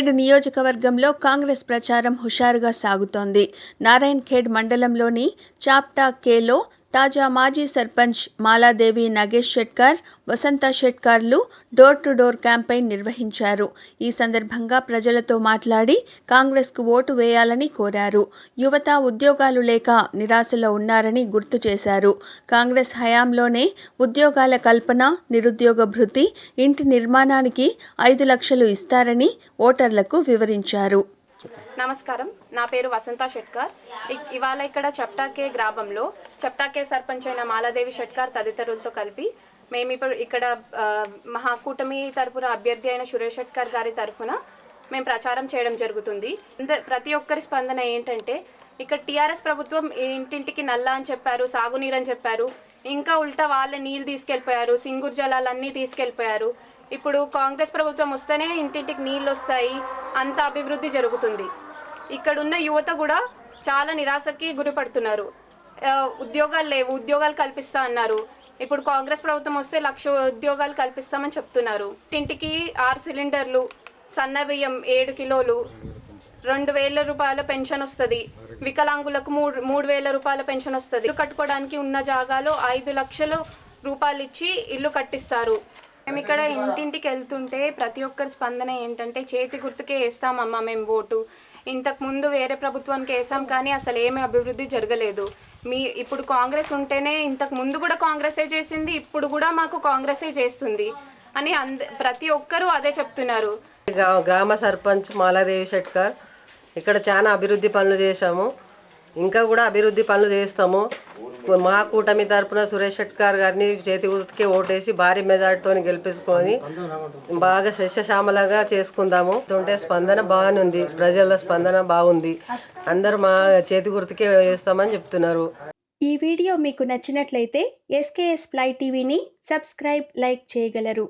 ఖేడ్ నియోజకవర్గంలో కాంగ్రెస్ ప్రచారం హుషారుగా సాగుతోంది. నారాయణ్ ఖేడ్ మండలంలోని చాప్టా కేలో తాజా మాజీ సర్పంచ్ మాలాదేవి నాగేష్ షెట్కార్ వసంత షెట్కార్లు డోర్ టు డోర్ క్యాంపెయిన్ నిర్వహించారు. ఈ సందర్భంగా ప్రజలతో మాట్లాడి కాంగ్రెస్కు ఓటు వేయాలని కోరారు. యువత ఉద్యోగాలు లేక నిరాశలో ఉన్నారని గుర్తు చేశారు. కాంగ్రెస్ హయాంలోనే ఉద్యోగాల కల్పన నిరుద్యోగ భృతి ఇంటి నిర్మాణానికి ఐదు లక్షలు ఇస్తారని ఓటర్లకు వివరించారు. నమస్కారం. నా పేరు వసంత షెట్కార్ ఇవాళ ఇక్కడ చెప్టాకే గ్రామంలో చెప్టాకే సర్పంచ్ అయిన మాలాదేవి షెట్కార్ తదితరులతో కలిపి మేము ఇప్పుడు ఇక్కడ మహాకూటమి తరపున అభ్యర్థి అయిన సురేష్ షెట్కార్ గారి తరఫున మేము ప్రచారం చేయడం జరుగుతుంది. ప్రతి ఒక్కరి స్పందన ఏంటంటే ఇక్కడ టీఆర్ఎస్ ప్రభుత్వం ఇంటింటికి నల్లా అని చెప్పారు సాగునీరు అని చెప్పారు ఇంకా ఉల్టా వాళ్ళే నీళ్ళు తీసుకెళ్ళిపోయారు సింగూర్ జలాలన్నీ తీసుకెళ్ళిపోయారు. ఇప్పుడు కాంగ్రెస్ ప్రభుత్వం వస్తేనే ఇంటింటికి నీళ్ళు వస్తాయి అంత అభివృద్ధి జరుగుతుంది. ఇక్కడున్న యువత కూడా చాలా నిరాశకి గురిపడుతున్నారు. ఉద్యోగాలు లేవు ఉద్యోగాలు కల్పిస్తా అన్నారు. ఇప్పుడు కాంగ్రెస్ ప్రభుత్వం వస్తే లక్ష ఉద్యోగాలు కల్పిస్తామని చెప్తున్నారు. ఇంటికి ఆరు సిలిండర్లు సన్న బియ్యం ఏడు కిలోలు రెండు వేల రూపాయల పెన్షన్ వస్తుంది. వికలాంగులకు మూడు మూడు వేల రూపాయల పెన్షన్ వస్తుంది. ఇల్లు కట్టుకోవడానికి ఉన్న జాగాలో ఐదు లక్షలు రూపాయలు ఇచ్చి ఇల్లు కట్టిస్తారు. మేము ఇక్కడ ఇంటింటికి వెళ్తుంటే ప్రతి ఒక్కరి స్పందన ఏంటంటే చేతి గుర్తుకే వేస్తామమ్మా మేము ఓటు. ఇంతకు ముందు వేరే ప్రభుత్వానికి వేసాం కానీ అసలు ఏమీ అభివృద్ధి జరగలేదు. మీ ఇప్పుడు కాంగ్రెస్ ఉంటేనే ఇంతకు ముందు కూడా కాంగ్రెసే చేసింది ఇప్పుడు కూడా మాకు కాంగ్రెసే చేస్తుంది అని అంద ప్రతి ఒక్కరూ అదే చెప్తున్నారు. గ్రా- గ్రామ సర్పంచ్ మాలాదేవి షెట్కర్ ఇక్కడ చాలా అభివృద్ధి పనులు చేశాము. ఇంకా కూడా అభివృద్ధి పనులు చేస్తాము. మా కూటమి తరపున సురేష్ షెట్కార్ గారిని చేతి గుర్తుకే ఓటేసి భారీ మెజార్టీతో గెలిపించుకొని బాగా సస్యశ్యామలంగా చేసుకుందాము. ఉంటే స్పందన బాగానుంది ప్రజల స్పందన బాగుంది. అందరూ మా చేతి గుర్తుకే వేస్తామని చెప్తున్నారు. ఈ వీడియో మీకు నచ్చినట్లయితే ఎస్కేఎస్ ఫ్లై టీవీని సబ్స్క్రైబ్ లైక్ చేయగలరు.